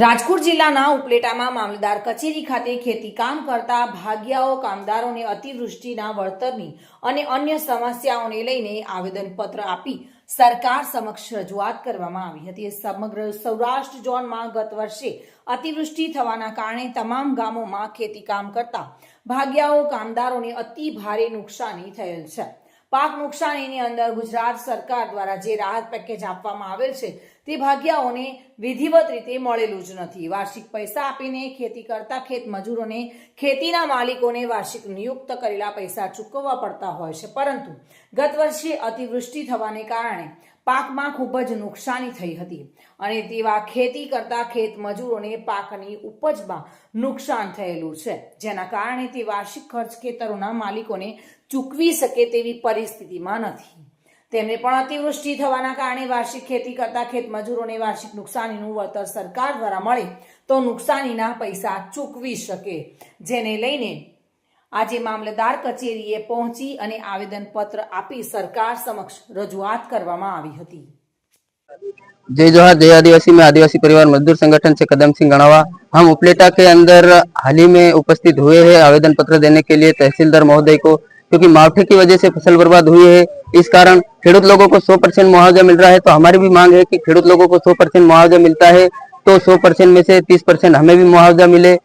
રાજકોટ જિલ્લાના ઉપલેટામાં મામલદાર કચેરી ખાતે ખેતી કામ કરતા ભાગ્યાઓ કામદારોને અતિવૃષ્ટિના વળતરની અને અન્ય સમસ્યાઓને લઈને આવેદનપત્ર આપી સરકાર સમક્ષ રજૂઆત કરવામાં આવી હતી. સમગ્ર સૌરાષ્ટ્ર ઝોનમાં ગત વર્ષે અતિવૃષ્ટિ થવાના કારણે તમામ ગામોમાં ખેતી કામ કરતા ભાગ્યાઓ કામદારોને અતિ ભારે નુકસાની થયેલ છે. પાક નુકસાનીની અંદર ગુજરાત સરકાર દ્વારા જે રાહત પેકેજ આપવામાં આવેલ છે, તે ભાગ્યાઓને વિધિવત રીતે મળેલું જ નથી. વાર્ષિક પૈસા આપીને ખેતી કરતા ખેત મજૂરોને, ખેતીના માલિકોને વાર્ષિક નિયુક્ત કરેલા પૈસા ચૂકવવા પડતા હોય છે. પરંતુ ગત વર્ષે અતિવૃષ્ટિ થવાને કારણે પાકમાં ખૂબ જ નુકસાની થઈ હતી અને તેવા ખેતી કરતા ખેત મજૂરોને પાકની ઉપજમાં નુકસાન થયેલું છે. જેના કારણે તે વાર્ષિક ખર્ચ ખેતરોના માલિકોને ચૂકવી શકે તેવી પરિસ્થિતિમાં નથી. તેમને પણ અતિવૃષ્ટિ થવાના કારણે વાર્ષિક ખેતી કરતા ખેત મજૂરોને વાર્ષિક નુકસાનીનું વળતર સરકાર દ્વારા મળે તો નુકસાનીના પૈસા ચૂકવી શકે, જેને લઈને આજે મામલતદાર કચેરીએ પહોંચી અને આવેદનપત્ર આપી સરકાર સમક્ષ રજૂઆત કરવામાં આવી હતી जय जोहार जय आदिवासी में आदिवासी परिवार मजदूर संगठन से कदम सिंह गणावा हम उपलेटा के अंदर हाल ही में उपस्थित हुए हैं आवेदन पत्र देने के लिए तहसीलदार महोदय को क्योंकि मावठे की वजह से फसल बर्बाद हुई है इस कारण खेडूत लोगों को 100 परसेंट मुआवजा मिल रहा है तो हमारी भी मांग है कि खेडूत लोगों को 100 परसेंट मुआवजा मिलता है तो 100 परसेंट में से 30 परसेंट हमें भी मुआवजा मिले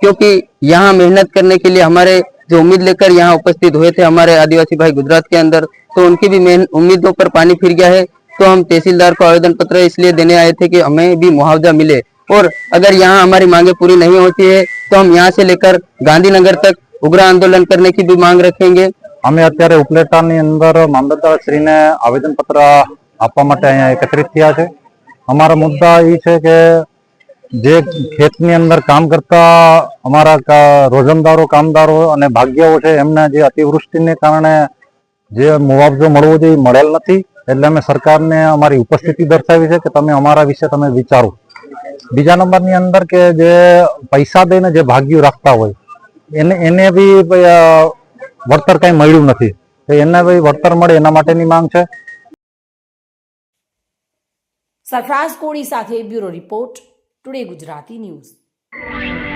क्योंकि यहाँ मेहनत करने के लिए हमारे जो उम्मीद लेकर यहाँ उपस्थित हुए थे हमारे आदिवासी भाई गुजरात के अंदर तो उनकी भी मेहन- उम्मीदों पर पानी फिर गया है तो हम तहसीलदार को आवेदन पत्र इसलिए देने आए थे कि हमें भी मुआवजा मिले और अगर यहाँ हमारी मांगे पूरी नहीं होती है तो हम यहाँ से लेकर गांधीनगर तक उग्र आंदोलन करने की भी मांग रखेंगे અમે અત્યારે ઉપલેટાની અંદર મામલતદારશ્રીને આવેદનપત્ર આપવા માટે અહીંયા એકત્રિત થયા છે અમારા મુદ્દા એ છે કે જે ખેતની અંદર કામ કરતા અમારા રોજમદારો કામદારો અને ભાગ્યાઓ છે, એમને જે અતિવૃષ્ટિને કારણે જે મુઆવજો મળવો જોઈએ મળેલ નથી. એટલે અમે સરકારને અમારી ઉપસ્થિતિ દર્શાવી છે કે તમે અમારા વિશે તમે વિચારો. બીજા નંબરની અંદર કે જે પૈસા દઈને જે ભાગ્યું રાખતા હોય, એને એને બી વળતર કાંઈ મળ્યું નથી. તો એને ભાઈ વળતર મળે એના માટેની માંગ છે. સરફરાઝ કોડી સાથે bureau report. Today Gujarati news